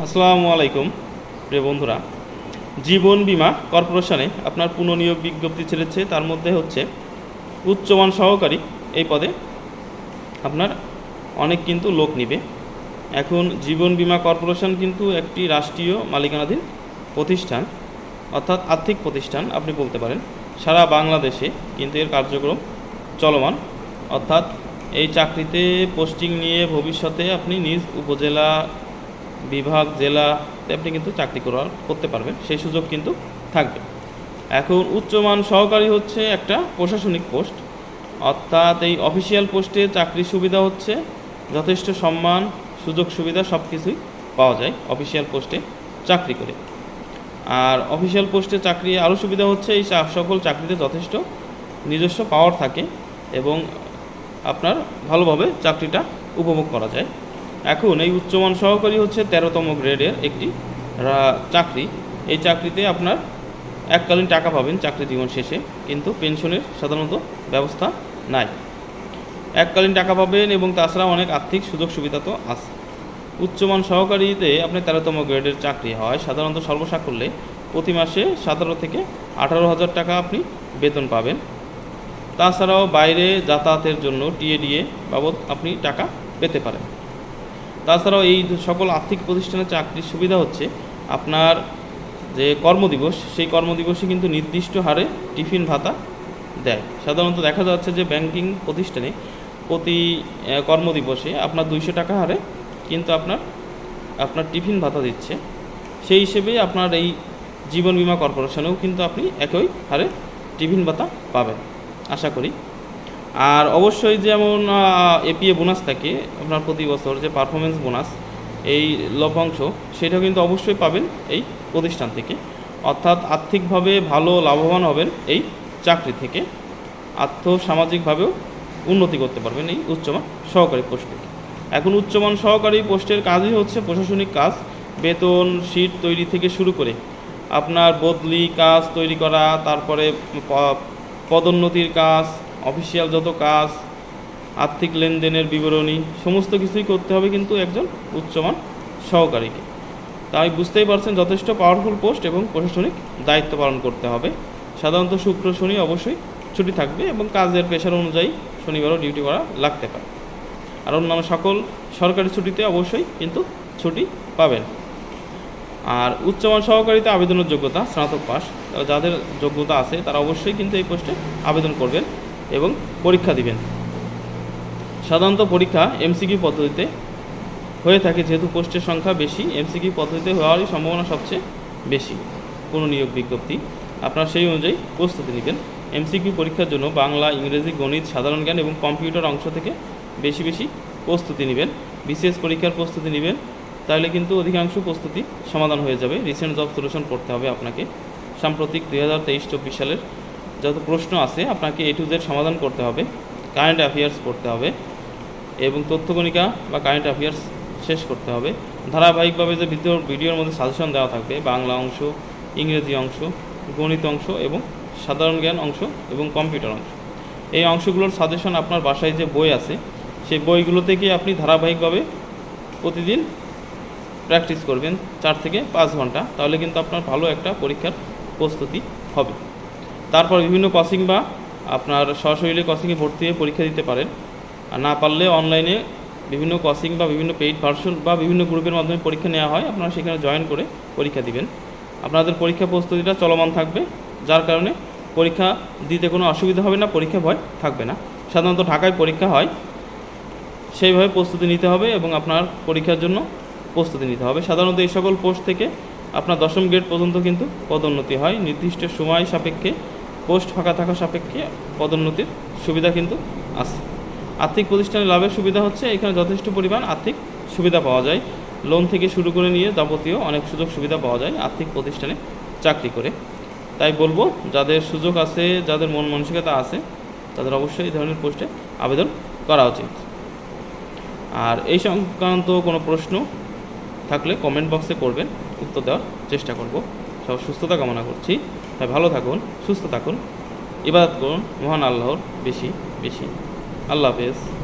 আসসালামু আলাইকুম, প্রিয় বন্ধুরা। জীবন বীমা কর্পোরেশনে আপনার পুনঃনিয়োগ বিজ্ঞপ্তি ছেড়েছে, তার মধ্যে হচ্ছে উচ্চমান সহকারী এই পদে আপনার অনেক কিন্তু লোক নিবে। এখন জীবন বীমা কর্পোরেশন কিন্তু একটি রাষ্ট্রীয় মালিকানাধীন প্রতিষ্ঠান, অর্থাৎ আর্থিক প্রতিষ্ঠান আপনি বলতে পারেন। সারা বাংলাদেশে কিন্তু এর কার্যক্রম চলমান, অর্থাৎ এই চাকরিতে পোস্টিং নিয়ে ভবিষ্যতে আপনি নিজ উপজেলা বিভাগ জেলাতে আপনি কিন্তু চাকরি করার, করতে পারবেন। সেই সুযোগ কিন্তু থাকবে। এখন উচ্চমান সহকারী হচ্ছে একটা প্রশাসনিক পোস্ট। অর্থাৎ এই অফিসিয়াল পোস্টে চাকরির সুবিধা হচ্ছে, যথেষ্ট সম্মান, সুযোগ সুবিধা সব কিছুই পাওয়া যায় অফিসিয়াল পোস্টে চাকরি করে। আর অফিসিয়াল পোস্টে চাকরি, আরও সুবিধা হচ্ছে এই সকল চাকরিতে যথেষ্ট নিজস্ব পাওয়ার থাকে এবং আপনার ভালোভাবে চাকরিটা উপভোগ করা যায়। এখন এই উচ্চমান সহকারী হচ্ছে তেরোতম গ্রেডের একটি চাকরি। এই চাকরিতে আপনার এককালীন টাকা পাবেন চাকরি জীবন শেষে, কিন্তু পেনশনের সাধারণত ব্যবস্থা নাই। এককালীন টাকা পাবেন এবং তাছাড়া অনেক আর্থিক সুযোগ সুবিধা তো আছে। উচ্চমান সহকারীতে আপনি তেরোতম গ্রেডের চাকরি হয়, সাধারণত সর্বসাকুল্যে প্রতি মাসে সতেরো থেকে আঠারো হাজার টাকা আপনি বেতন পাবেন। তাছাড়াও বাইরে যাতায়াতের জন্য টিএডিএ বাবদ আপনি টাকা পেতে পারেন। তাছাড়াও এই সকল আর্থিক প্রতিষ্ঠানের চাকরির সুবিধা হচ্ছে, আপনার যে কর্মদিবস, সেই কর্মদিবসে কিন্তু নির্দিষ্ট হারে টিফিন ভাতা দেয়। সাধারণত দেখা যাচ্ছে যে ব্যাংকিং প্রতিষ্ঠানে প্রতি কর্মদিবসে আপনার দুইশো টাকা হারে কিন্তু আপনার আপনার টিফিন ভাতা দিচ্ছে। সেই হিসেবে আপনার এই জীবন বীমা কর্পোরেশনেও কিন্তু আপনি একই হারে টিফিন ভাতা পাবেন। আশা করি আর অবশ্যই যেমন এপিএ বোনাস থাকে, আপনার প্রতি বছর যে পারফরমেন্স বোনাস এই লভ্যাংশ, সেটা কিন্তু অবশ্যই পাবেন এই প্রতিষ্ঠান থেকে। অর্থাৎ আর্থিকভাবে ভালো লাভবান হবেন এই চাকরি থেকে। আর্থ সামাজিকভাবেও উন্নতি করতে পারবেন এই উচ্চমান সহকারী পোস্ট এখন উচ্চমান সহকারী পোস্টের কাজই হচ্ছে প্রশাসনিক কাজ, বেতন শিট তৈরি থেকে শুরু করে আপনার বদলি, কাজ তৈরি করা, তারপরে পদোন্নতির কাজ অফিসিয়াল যত কাজ, আর্থিক লেনদেনের বিবরণী, সমস্ত কিছুই করতে হবে কিন্তু একজন উচ্চমান সহকারীকে। তাই বুঝতেই পারছেন যথেষ্ট পাওয়ারফুল পোস্ট এবং প্রশাসনিক দায়িত্ব পালন করতে হবে। সাধারণত শুক্র, শনি অবশ্যই ছুটি থাকবে এবং কাজের পেশার অনুযায়ী শনিবারও ডিউটি করা লাগতে পারে। আর অন্যান্য সকল সরকারি ছুটিতে অবশ্যই কিন্তু ছুটি পাবেন। আর উচ্চমান সহকারীতে আবেদনের যোগ্যতা স্নাতক পাস যাদের যোগ্যতা আছে তারা অবশ্যই কিন্তু এই পোস্টে আবেদন করবেন। এবং পরীক্ষা দিবেন। সাধারণত পরীক্ষা এমসিকিউ পদ্ধতিতে হয়ে থাকে, যেহেতু পোস্টের সংখ্যা বেশি, এমসিকিউ পদ্ধতিতে হওয়ারই সম্ভাবনা সবচেয়ে বেশি কোনো নিয়োগ বিজ্ঞপ্তি। আপনারা সেই অনুযায়ী প্রস্তুতি নেবেন। এমসিকিউ পরীক্ষার জন্য বাংলা, ইংরেজি, গণিত, সাধারণ জ্ঞান এবং কম্পিউটার অংশ থেকে বেশি বেশি প্রস্তুতি নেবেন। বিসিএস পরীক্ষার প্রস্তুতি নেবেন, তাহলে কিন্তু অধিকাংশ প্রস্তুতি সমাধান হয়ে যাবে। রিসেন্ট জব সলিউশন পড়তে হবে আপনাকে। সাম্প্রতিক দুই হাজার তেইশ চব্বিশ সালের যত প্রশ্ন আছে, আপনাকে এ টু জেড সমাধান করতে হবে কারেন্ট অ্যাফেয়ার্স পড়তে হবে, এবং তথ্যগণিকা বা কারেন্ট অ্যাফেয়ার্স শেষ করতে হবে। ধারাবাহিকভাবে যে ভিডিও, ভিডিওর মধ্যে সাজেশন দেওয়া থাকবে, বাংলা অংশ, ইংরেজি অংশ, গণিত অংশ এবং সাধারণ জ্ঞান অংশ এবং কম্পিউটার অংশ। এই অংশগুলোর সাজেশন আপনার বাসায় যে বই আছে, সেই বইগুলো থেকে আপনি ধারাবাহিকভাবে প্রতিদিন প্র্যাকটিস করবেন চার থেকে পাঁচ ঘণ্টা, তাহলে কিন্তু আপনার ভালো একটা পরীক্ষার প্রস্তুতি হবে। তারপর বিভিন্ন কোচিং বা আপনার সশরীরে কোচিংয়ে ভর্তি হয়ে পরীক্ষা দিতে পারেন। আর না পারলে অনলাইনে বিভিন্ন কোচিং বা বিভিন্ন পেইড ভার্সন বা বিভিন্ন গ্রুপের মাধ্যমে পরীক্ষা নেওয়া হয়। আপনারা সেখানে জয়েন করে পরীক্ষা দিবেন। আপনাদের পরীক্ষা প্রস্তুতিটা চলমান থাকবে, যার কারণে পরীক্ষা দিতে কোনো অসুবিধা হবে না, পরীক্ষা ভয় থাকবে না। সাধারণত ঢাকায় পরীক্ষা হয়, সেইভাবে প্রস্তুতি নিতে হবে এবং আপনার পরীক্ষার জন্য প্রস্তুতি নিতে হবে। সাধারণত এই সকল পোস্ট থেকে আপনার দশম গ্রেড পর্যন্ত কিন্তু পদোন্নতি হয়। নির্দিষ্ট সময় সাপেক্ষে পোস্ট ফাঁকা থাকা সাপেক্ষে পদোন্নতির সুবিধা কিন্তু আছে। আর্থিক প্রতিষ্ঠানের লাভের সুবিধা হচ্ছে এখানে যথেষ্ট পরিমাণ আর্থিক সুবিধা পাওয়া যায়। লোন থেকে শুরু করে নিয়ে যাবতীয় অনেক সুযোগ সুবিধা পাওয়া যায় আর্থিক প্রতিষ্ঠানে চাকরি করে। তাই বলব, যাদের সুযোগ আছে, যাদের মন মানসিকতা আছে, তাদের অবশ্যই এই ধরনের পোস্টে আবেদন করা উচিত। আর এই সংক্রান্ত কোনো প্রশ্ন থাকলে কমেন্ট বক্সে করবেন, উত্তর দেওয়ার চেষ্টা করব। সব সুস্থতা কামনা করছি। তাই ভালো থাকুন, সুস্থ থাকুন। ইবাদত করুন, মহান আল্লাহর বেশি বেশি। আল্লাহ হাফেজ।